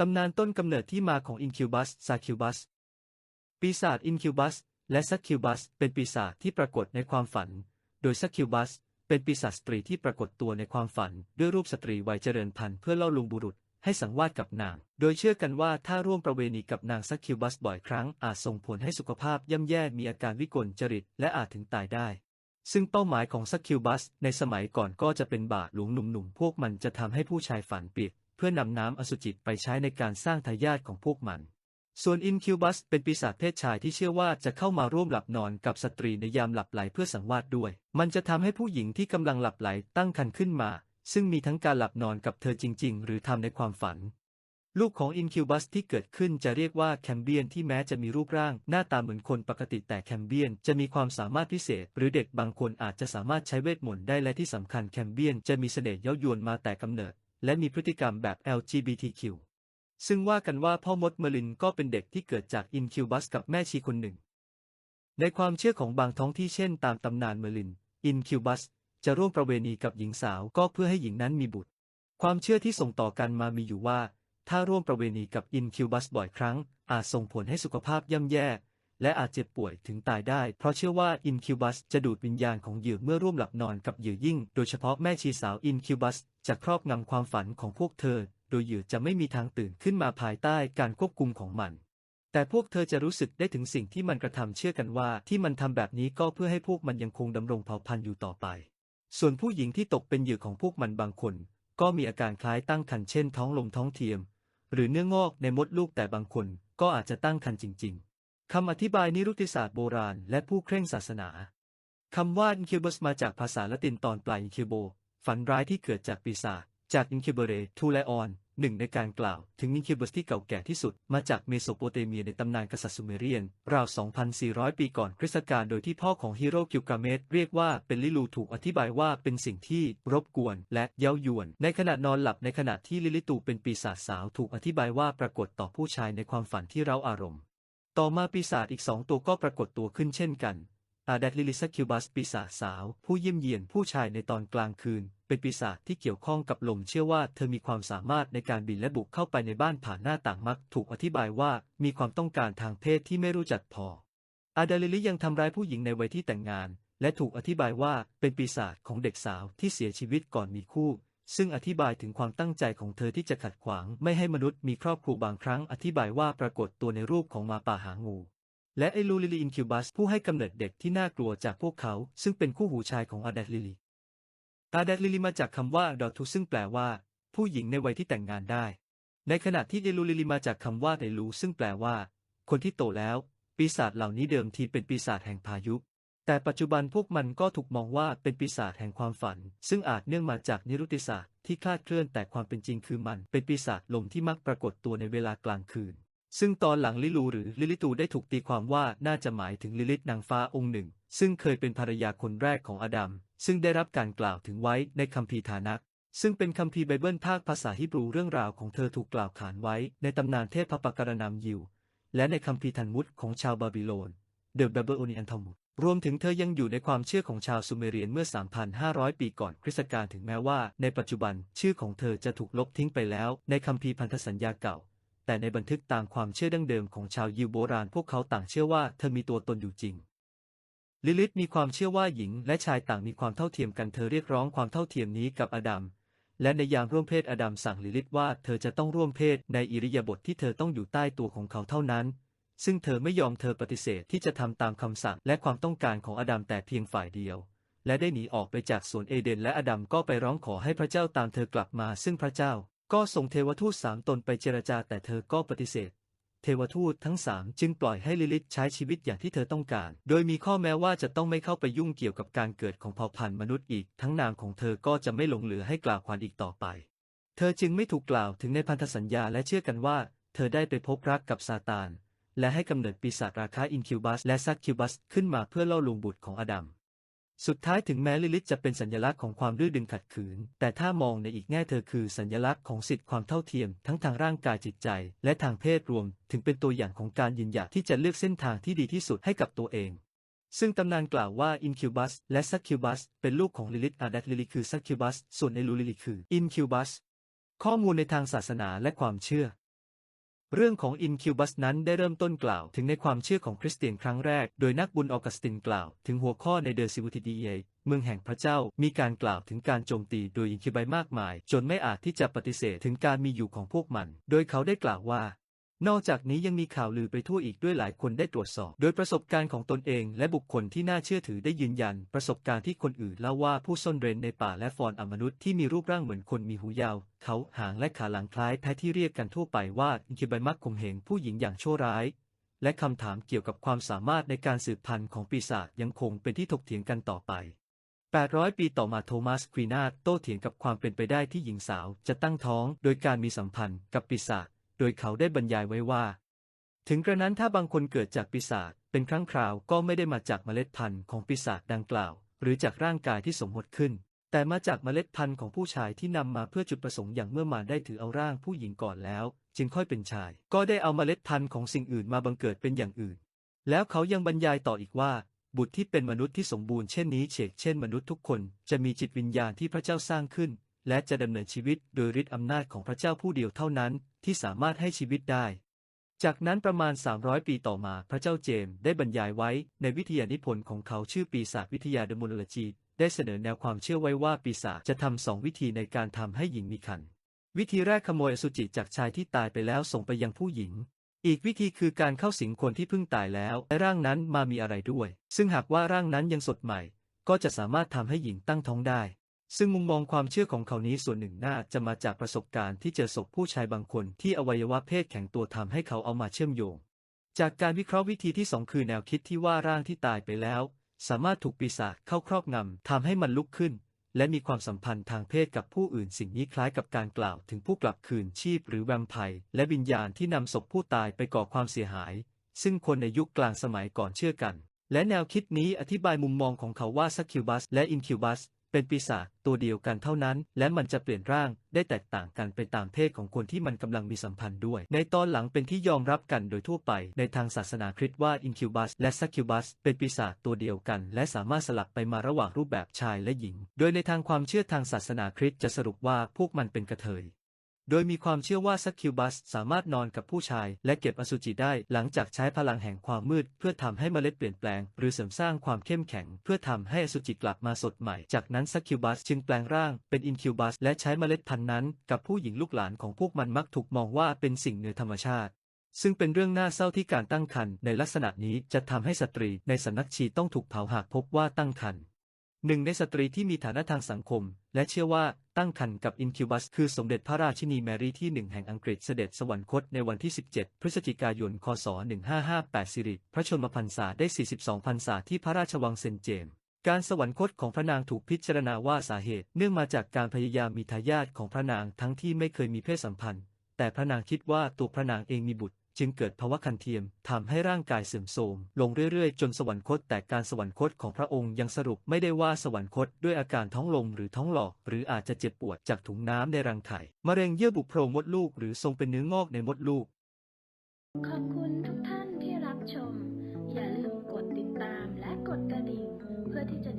ตำนานต้นกำเนิดที่มาของอินคิวบัสซาคิวบัส ปีศาจอินคิวบัสและซักคิวบัสเป็นปีศาจที่ปรากฏในความฝัน โดยซักคิวบัสเป็นปีศาจสตรีที่ปรากฏตัวในความฝัน ด้วยรูปสตรีวัยเจริญพันธุ์เพื่อล่อลวงบุรุษให้สังวาสกับนาง โดยเชื่อกันว่าถ้าร่วมประเวณีกับนางซักคิวบัสบ่อยครั้งอาจส่งผลให้สุขภาพย่ำแย่มีอาการวิกลจริตและอาจถึงตายได้ ซึ่งเป้าหมายของซักคิวบัสในสมัยก่อนก็จะเป็นบาทหลวงหนุ่มๆพวกมันจะทำให้ผู้ชายฝันเปียก เพื่อนำน้ำอสุจิไปใช้ในการสร้างทายาทของพวกมัน ส่วนอินคิวบัสเป็นปีศาจเพศชายที่เชื่อว่าจะเข้ามาร่วมหลับนอนกับสตรีในยามหลับไหลเพื่อสังวาสด้วย มันจะทำให้ผู้หญิงที่กำลังหลับไหลตั้งครรภ์ขึ้นมา ซึ่งมีทั้งการหลับนอนกับเธอจริง ๆ หรือทำในความฝันลูกของอินคิวบัสที่เกิดขึ้นจะเรียกว่าแคมเบียนที่แม้จะมีรูปร่าง หน้าตาเหมือนคนปกติแต่แคมเบียนจะมีความสามารถพิเศษ หรือเด็กบางคนอาจจะสามารถใช้เวทมนต์ได้และที่สำคัญแคมเบียนจะมีเสน่ห์เย้ายวนมาแต่กำเนิด และมีพฤติกรรมแบบ LGBTQ ซึ่งว่ากันว่าพ่อมดเมลินก็เป็นเด็กที่เกิดจากอินคิวบัสกับแม่ชีคนหนึ่ง ในความเชื่อของบางท้องที่เช่นตามตำนานเมลิน อินคิวบัสจะร่วมประเวณีกับหญิงสาวก็เพื่อให้หญิงนั้นมีบุตร ความเชื่อที่ส่งต่อกันมามีอยู่ว่า ถ้าร่วมประเวณีกับอินคิวบัสบ่อยครั้ง อาจส่งผลให้สุขภาพย่ำแย่ และอาจเจ็บป่วยถึงตายได้ เพราะเชื่อว่าอินคิวบัสจะดูดวิญญาณของเหยื่อเมื่อร่วมหลับนอนกับเหยื่อยิ่ง โดยเฉพาะแม่ชีสาวอินคิวบัสจะครอบงำความฝันของพวกเธอ โดยเหยื่อจะไม่มีทางตื่นขึ้นมาภายใต้การควบคุมของมัน แต่พวกเธอจะรู้สึกได้ถึงสิ่งที่มันกระทำเชื่อกันว่าที่มันทำแบบนี้ก็เพื่อให้พวกมันยังคงดำรงเผ่าพันธุ์อยู่ต่อไป ส่วนผู้หญิงที่ตกเป็นเหยื่อของพวกมันบางคน ก็มีอาการคล้ายตั้งครรภ์เช่นท้องลมท้องเทียม หรือเนื้องอกในมดลูกแต่บางคนก็อาจจะตั้งครรภ์จริง ๆ คำอธิบายนิรุติศาสตร์โบราณและผู้เคร่งศาสนา คำว่า incubus มาจากภาษาละตินตอนปลาย incubo ฝันร้ายที่เกิดจากปีศาจ จาก incubere to leon หนึ่งในการกล่าวถึง incubus ที่เก่าแก่ที่สุด มาจากเมโสโปเตเมียในตำนานกษัตริย์ซูเมเรียน ราว 2,400 ปีก่อนคริสตกาล โดยที่พ่อของฮีโร่กิลกาเมสเรียกว่าเป็นลิลูถูกอธิบายว่าเป็นสิ่งที่รบกวนและเย้ายวน ในขณะนอนหลับในขณะที่ลิลิตูเป็นปีศาจสาวถูกอธิบายว่าปรากฏต่อผู้ชายในความฝันที่เร้าอารมณ์ ต่อมาปีศาจอีกสองตัวก็ปรากฏตัวขึ้นเช่นกัน อาแดดลิลิซัคิวบัสปีศาจสาว ผู้เยี่ยมเยียนผู้ชายในตอนกลางคืน เป็นปีศาจที่เกี่ยวข้องกับลมเชื่อว่าเธอมีความสามารถในการบินและบุกเข้าไปในบ้านผ่านหน้าต่างมักถูกอธิบายว่ามีความต้องการทางเพศที่ไม่รู้จักพอ อาดาลิลิยังทำร้ายผู้หญิงในวัยที่แต่งงาน และถูกอธิบายว่าเป็นปีศาจของเด็กสาวที่เสียชีวิตก่อนมีคู่ ซึ่งอธิบายถึงความตั้งใจของเธอที่จะขัดขวางไม่ให้มนุษย์มีครอบครัวบางครั้งอธิบายว่าปรากฏตัวในรูปของมาป่าหางู และไอลูลิลีอินคิวบัสผู้ให้กำเนิดเด็กที่น่ากลัวจากพวกเขา ซึ่งเป็นคู่หูชายของอาแดดลิลีอาแดดลิลีมาจากคำว่าดอทุซึ่งแปลว่า ผู้หญิงในวัยที่แต่งงานได้ ในขณะที่เอลูลิลีมาจากคำว่าไดลูซึ่งแปลว่า คนที่โตแล้ว ปีศาจเหล่านี้เดิมทีเป็นปีศาจแห่งพายุ แต่ปัจจุบันพวกมันก็ถูกมองว่าเป็นปีศาจแห่งความฝัน ซึ่งอาจเนื่องมาจากนิรุติศาสตร์ที่คลาดเคลื่อนแต่ความเป็นจริงคือมันเป็นปีศาจลมที่มักปรากฏตัวในเวลากลางคืน ซึ่งตอนหลังลิลูหรือลิลิตูได้ถูกตีความว่าน่าจะหมายถึงลิลิตนางฟ้าองค์หนึ่ง ซึ่งเคยเป็นภรรยาคนแรกของอดัม ซึ่งได้รับการกล่าวถึงไว้ในคัมภีร์ฐานัก ซึ่งเป็นคัมภีร์ไบเบิลภาคภาษาฮิบรูเรื่องราวของเธอถูกกล่าวขานไว้ในตำนานเทพปการนามยิว และในคัมภีร์ทันมุตของชาวบาบิโลน The Babylonian Talmud รวมถึงเธอยังอยู่ในความเชื่อของชาวซูเมเรียนเมื่อ 3,500 ปีก่อนคริสต์กาลถึงแม้ว่า ในปัจจุบันชื่อของเธอจะถูกลบทิ้งไปแล้ว ในคัมภีร์พันธสัญญาเก่า แต่ในบันทึกตามความเชื่อดั้งเดิมของชาวยิวโบราณพวกเขาต่างเชื่อว่าเธอมีตัวตนอยู่จริง ลิลิธมีความเชื่อว่าหญิงและชายต่างมีความเท่าเทียมกันเธอเรียกร้องความเท่าเทียมนี้กับอดัมและในยามร่วมเพศอดัมสั่งลิลิธว่าเธอจะต้องร่วมเพศในอิริยาบถทที่เธอต้องอยู่ใต้ตัวของเขาเท่านั้น ซึ่งเธอไม่ยอมเธอปฏิเสธที่จะทำตามคำสั่งและความต้องการของอดัมแต่เพียงฝ่ายเดียว และได้หนีออกไปจากสวนเอเดนและอดัมก็ไปร้องขอให้พระเจ้าตามเธอกลับมา ซึ่งพระเจ้าก็ส่งเทวทูตสามตนไปเจรจาแต่เธอก็ปฏิเสธ เทวทูตทั้งสามจึงปล่อยให้ลิลิธใช้ชีวิตอย่างที่เธอต้องการ โดยมีข้อแม้ว่าจะต้องไม่เข้าไปยุ่งเกี่ยวกับการเกิดของเผ่าพันธุ์มนุษย์อีก ทั้งนามของเธอก็จะไม่หลงเหลือให้กล่าวขวัญอีกต่อไป เธอจึงไม่ถูกกล่าวถึงในพันธสัญญาและเชื่อกันว่า เธอได้ไปพบรักกับซาตาน และให้กำเนิดปีศาจราคาอินคิวบัสและซักคิวบัสขึ้นมาเพื่อล่อลวงบุตรของอดัม สุดท้ายถึงแม้ลิลิธจะเป็นสัญลักษณ์ของความดื้อดึงขัดขืน แต่ถ้ามองในอีกแง่เธอคือสัญลักษณ์ของสิทธิความเท่าเทียม ทั้งทางร่างกายจิตใจ และทางเพศรวม ถึงเป็นตัวอย่างของการยืนหยัดที่จะเลือกเส้นทางที่ดีที่สุดให้กับตัวเองซึ่งตำนานกล่าวว่าอินคิวบัสและซักคิวบัสเป็นลูกของลิลิธอาดัตลิลิคือซักคิวบัสส่วนในลูลิลิคืออินคิวบัสข้อมูลในทางศาสนาและความเชื่อ เรื่องของอินคิวบัสนั้นได้เริ่มต้นกล่าวถึงในความเชื่อของคริสเตียนครั้งแรก โดยนักบุญออกัสตินกล่าวถึงหัวข้อในเดอร์ซิวติดีเยเมืองแห่งพระเจ้ามีการกล่าวถึงการโจมตีโดยอินคิวไบมากมาย จนไม่อาจที่จะปฏิเสธถึงการมีอยู่ของพวกมัน โดยเขาได้กล่าวว่า นอกจากนี้ยังมีข่าวลือไปทั่วอีกด้วยหลายคนได้ตรวจสอบ โดยประสบการณ์ของตนเองและบุคคลที่น่าเชื่อถือได้ยืนยัน ประสบการณ์ที่คนอื่นเล่าว่าผู้ซ่อนเร้นในป่าและฟอนอมนุษย์ที่มีรูปร่างเหมือนคนมีหูยาว เขาหางและขาหลังคล้ายแพะที่เรียกกันทั่วไปว่าอินคิวไบมักข่มเหงผู้หญิงอย่างชั่วร้าย และคำถามเกี่ยวกับความสามารถในการสืบพันธุ์ของปีศาจยังคงเป็นที่ถกเถียงกันต่อไป800 ปีต่อมาโทมัสควีนาโต้เถียงกับความเป็นไปได้ที่หญิงสาวจะตั้งท้อง โดยการมีสัมพันธ์กับปีศาจ โดยเขาได้บรรยายไว้ว่า ถึงกระนั้นถ้าบางคนเกิดจากปีศาจเป็นครั้งคราวก็ไม่ได้มาจากเมล็ดพันธุ์ของปีศาจดังกล่าว หรือจากร่างกายที่สมมติขึ้น แต่มาจากเมล็ดพันธุ์ของผู้ชายที่นำมาเพื่อจุดประสงค์อย่างเมื่อมาได้ถือเอาร่างผู้หญิงก่อนแล้ว จึงค่อยเป็นชาย ก็ได้เอาเมล็ดพันธุ์ของสิ่งอื่นมาบังเกิดเป็นอย่างอื่น แล้วเขายังบรรยายต่ออีกว่าบุตรที่เป็นมนุษย์ที่สมบูรณ์เช่นนี้เฉกเช่นมนุษย์ทุกคนจะมีจิตวิญญาณที่พระเจ้าสร้างขึ้น และจะดำเนินชีวิตโดยฤทธิอำนาจของพระเจ้าผู้เดียวเท่านั้นที่สามารถให้ชีวิตได้ จากนั้นประมาณ 300 ปีต่อมาพระเจ้าเจมส์ได้บรรยายไว้ในวิทยานิพนธ์ของเขาชื่อปีศาจวิทยาเดมโนโลจีได้เสนอแนวความเชื่อไว้ว่าปีศาจจะทำสองวิธีในการทำให้หญิงมีครรภ์วิธีแรกขโมยอสุจิจากชายที่ตายไปแล้วส่งไปยังผู้หญิง อีกวิธีคือการเข้าสิงคนที่เพิ่งตายแล้วและร่างนั้นมามีอะไรด้วย ซึ่งหากว่าร่างนั้นยังสดใหม่ ก็จะสามารถทำให้หญิงตั้งท้องได้ ซึ่งมุมมองความเชื่อของเขานี้ส่วนหนึ่งน่าจะมาจากประสบการณ์ที่เจอศพผู้ชายบางคนที่อวัยวะเพศแข็งตัวทำให้เขาเอามาเชื่อมโยง จากการวิเคราะห์วิธีที่สองคือแนวคิดที่ว่าร่างที่ตายไปแล้ว สามารถถูกปีศาจเข้าครอบงำทำให้มันลุกขึ้น และมีความสัมพันธ์ทางเพศกับผู้อื่นสิ่งนี้คล้ายกับการกล่าวถึงผู้กลับคืนชีพหรือแวมไพร์และวิญญาณที่นำศพผู้ตายไปก่อความเสียหาย ซึ่งคนในยุคกลางสมัยก่อนเชื่อกัน และแนวคิดนี้อธิบายมุมมองของเขาว่าซักคิวบัสและอินคิวบัส เป็นปีศาจตัวเดียวกันเท่านั้น และมันจะเปลี่ยนร่างได้แตกต่างกันไปตามเพศของคนที่มันกำลังมีสัมพันธ์ด้วย ในตอนหลังเป็นที่ยอมรับกันโดยทั่วไป ในทางศาสนาคริสต์ว่าอินคิวบัสและซักคิวบัสเป็นปีศาจตัวเดียวกัน และสามารถสลับไปมาระหว่างรูปแบบชายและหญิง โดยในทางความเชื่อทางศาสนาคริสต์จะสรุปว่าพวกมันเป็นกระเทย โดยมีความเชื่อว่าซักคิวบัสสามารถนอนกับผู้ชาย และเก็บอสุจิได้หลังจากใช้พลังแห่งความมืด เพื่อทำให้เมล็ดเปลี่ยนแปลง หรือเสริมสร้างความเข้มแข็ง เพื่อทำให้อสุจิกลับมาสดใหม่ จากนั้นซักคิวบัสจึงแปลงร่างเป็นอินคิวบัสและใช้เมล็ดพันธุ์นั้น กับผู้หญิงลูกหลานของพวกมันมักถูกมองว่าเป็นสิ่งเหนือธรรมชาติซึ่งเป็นเรื่องน่าเศร้าที่การตั้งครรภ์ในลักษณะนี้จะทำให้สตรีในสำนักชีต้องถูกเผาหากพบว่าตั้งครรภ์ หนึ่งในสตรีที่มีฐานะทางสังคม และเชื่อว่าตั้งครรภ์กับอินคิวบัส คือสมเด็จพระราชินีแมรี่ที่หนึ่งแห่งอังกฤษเสด็จสวรรคตในวันที่ 17 พฤศจิกายน คศ 1558 สิริพระชนมพรรษาได้ 42 พรรษาที่พระราชวังเซนเจม การสวรรคตของพระนางถูกพิจารณาว่าสาเหตุ เนื่องมาจากการพยายามมีทายาทของพระนางทั้งที่ไม่เคยมีเพศสัมพันธ์ แต่พระนางคิดว่าตัวพระนางเองมีบุตร จึงเกิดภาวะคันเทียมทำให้ร่างกายเสื่อมโทรมลงเรื่อยๆ จนสวรรคตแต่การสวรรคตของพระองค์ยังสรุปไม่ได้ว่าสวรรคตด้วยอาการท้องลมหรือท้องหลอก หรืออาจจะเจ็บปวดจากถุงน้ำในรังไข่มะเร็งเยื่อบุโพรงมดลูก หรือทรงเป็นเนื้องอกในมดลูก ขอบคุณทุกท่านที่รับชม อย่าลืมกดติดตามและกดกระดิ่งเพื่อที่จะ